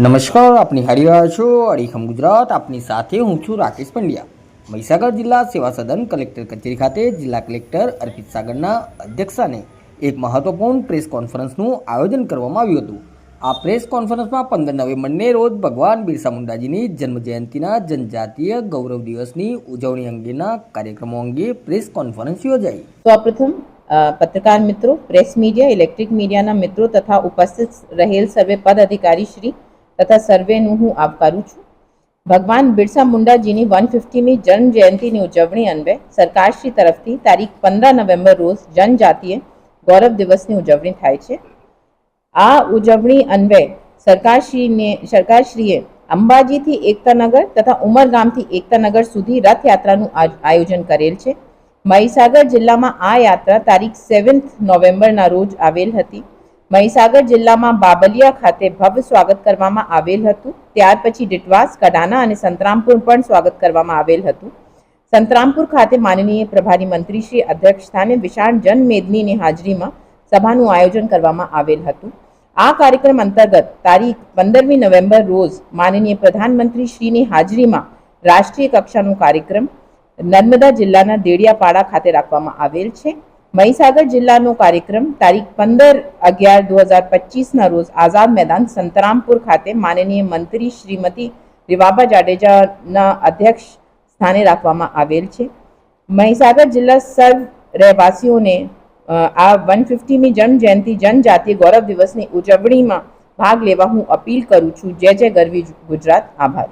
નમસ્કાર આપની હારી રહ્યા છો અડીખમ ગુજરાત. આપની સાથે હું છું રાકેશ પંડ્યા. મહીસાગર જિલ્લા સેવા સદન કલેક્ટર કચેરી ખાતે જિલ્લા કલેક્ટર અર્પિત સાગરના અધ્યક્ષસ્થાને એક મહત્વપૂર્ણ પ્રેસ કોન્ફરન્સનું આયોજન કરવામાં આવ્યું હતું. આ પ્રેસ કોન્ફરન્સમાં પંદર નવેમ્બરને રોજ ભગવાન બિરસા મુંડાજીની જન્મજયંતિના જનજાતીય ગૌરવ દિવસની ઉજવણી અંગેના કાર્યક્રમો અંગે પ્રેસ કોન્ફરન્સ યોજાઈ. સૌપ્રથમ અ, પત્રકાર મિત્રો પ્રેસ મીડિયા ઇલેક્ટ્રિક મીડિયાના મિત્રો તથા ઉપસ્થિત રહેલ સર્વે પદ અધિકારી શ્રી તથા સર્વેનું હું આવકારું છું. ભગવાન બિરસા મુંડાજીની વન ફિફ્ટીમી જન્મ જયંતિની ઉજવણી અન્વયે સરકારશ્રી તરફથી તારીખ પંદર નવેમ્બર રોજ જનજાતીય ગૌરવ દિવસની ઉજવણી થાય છે. આ ઉજવણી અન્વયે સરકારશ્રીને સરકારશ્રીએ અંબાજીથી એકતાનગર તથા ઉમરગામથી એકતાનગર સુધી રથયાત્રાનું આયોજન કરેલ છે. મહીસાગર જિલ્લામાં આ યાત્રા તારીખ સેવન્થ નવેમ્બરના રોજ આવેલ હતી. મહીસાગર જિલ્લામાં બાબલિયા ખાતે ભવ્ય સ્વાગત કરવામાં આવેલ હતું. ત્યાર પછી ડિટવાસ કડાના અને સંતરામપુર પણ સ્વાગત કરવામાં આવેલ હતું. સંતરામપુર ખાતે માનનીય પ્રભારી મંત્રી શ્રી અધ્યક્ષ સ્થાને વિશાળ જનમેદનીની હાજરીમાં સભાનું આયોજન કરવામાં આવેલ હતું. આ કાર્યક્રમ અંતર્ગત તારીખ પંદરમી નવેમ્બર રોજ માનનીય પ્રધાનમંત્રી શ્રીની હાજરીમાં રાષ્ટ્રીય કક્ષાનો કાર્યક્રમ નર્મદા જિલ્લાના દેડિયાપાડા ખાતે રાખવામાં આવેલ છે. મહીસાગર જિલ્લાનો કાર્યક્રમ તારીખ પંદર અગિયાર દો હજાર પચીસના રોજ આઝાદ મેદાન સંતરામપુર ખાતે માનનીય મંત્રી શ્રીમતી રીવાબા જાડેજાના અધ્યક્ષ સ્થાને રાખવામાં આવેલ છે. મહીસાગર જિલ્લા સર્વ રહેવાસીઓને આ વન ફિફ્ટીમી જન્મ જયંતિ ગૌરવ દિવસની ઉજવણીમાં ભાગ લેવા હું અપીલ કરું છું. જય જય ગરવી ગુજરાત. આભાર.